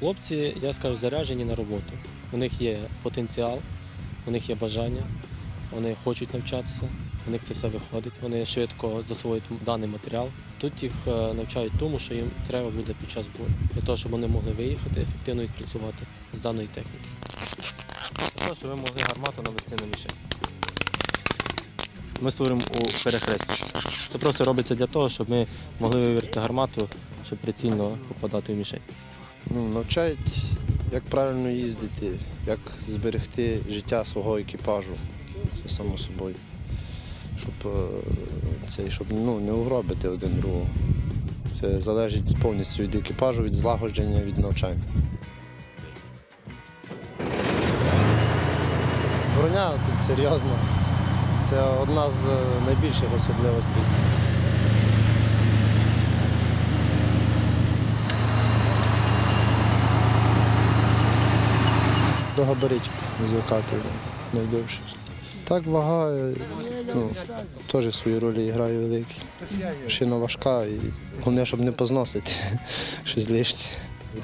Хлопці, я скажу, заряджені на роботу. У них є потенціал, у них є бажання, вони хочуть навчатися, у них це все виходить. Вони швидко засвоюють даний матеріал. Тут їх е, навчають тому, що їм треба буде під час бою, для того, щоб вони могли виїхати, ефективно відпрацювати з даної техніки. Для того, щоб ви могли гармату навести на мішень. Ми створимо у перехресті. Це просто робиться для того, щоб ми могли вивірити гармату, щоб прицільно попадати в мішень. Ну, навчають, як правильно їздити, як зберегти життя свого екіпажу. Це само собою. Щоб, е, це, щоб ну, не угробити один другого. Це залежить повністю від екіпажу, від злагодження, від навчання. Броня тут серйозно. Це одна з е, найбільших особливостей. До габаритів звикати найдовше. Так вага е, ну, теж свої ролі грає великі. Машина важка і головне, щоб не позносити щось лишнє.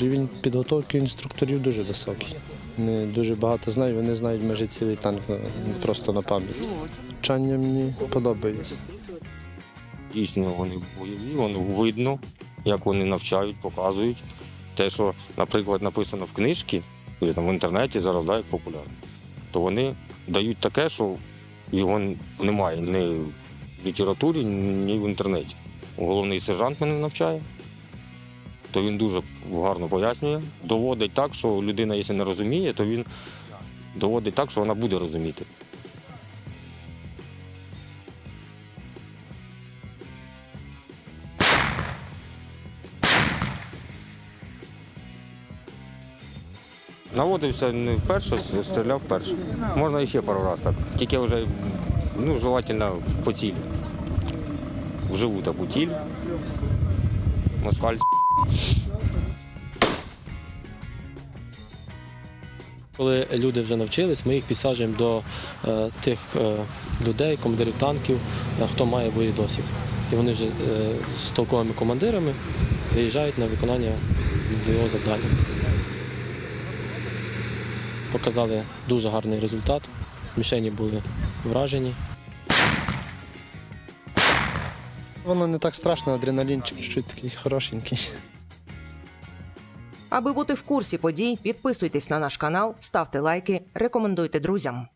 Рівень підготовки інструкторів дуже високий. Вони дуже багато знають, вони знають майже цілий танк просто на пам'ять. Навчання мені подобається. Дійсно, вони бойові, воно видно, як вони навчають, показують. Те, що, наприклад, написано в книжці, в інтернеті зараз да, як популярно, то вони дають таке, що його немає ні в літературі, ні в інтернеті. Головний сержант мене навчає, то він дуже гарно пояснює. Доводить так, що людина, якщо не розуміє, то він доводить так, що вона буде розуміти. Наводився не вперше, стріляв вперше. Можна ще пару разів так. Тільки вже ну, желательно по цілі. Вживу таку ціль. Москаль. Коли люди вже навчились, ми їх підсаджуємо до е, тих е, людей, командирів танків, е, хто має бойовий досвід. І вони вже з толковими командирами виїжджають на виконання бойового завдання. Показали дуже гарний результат. Мішені були вражені. Воно не так страшно, адреналінчик чуть такий хорошенький. Аби бути в курсі подій, підписуйтесь на наш канал, ставте лайки, рекомендуйте друзям.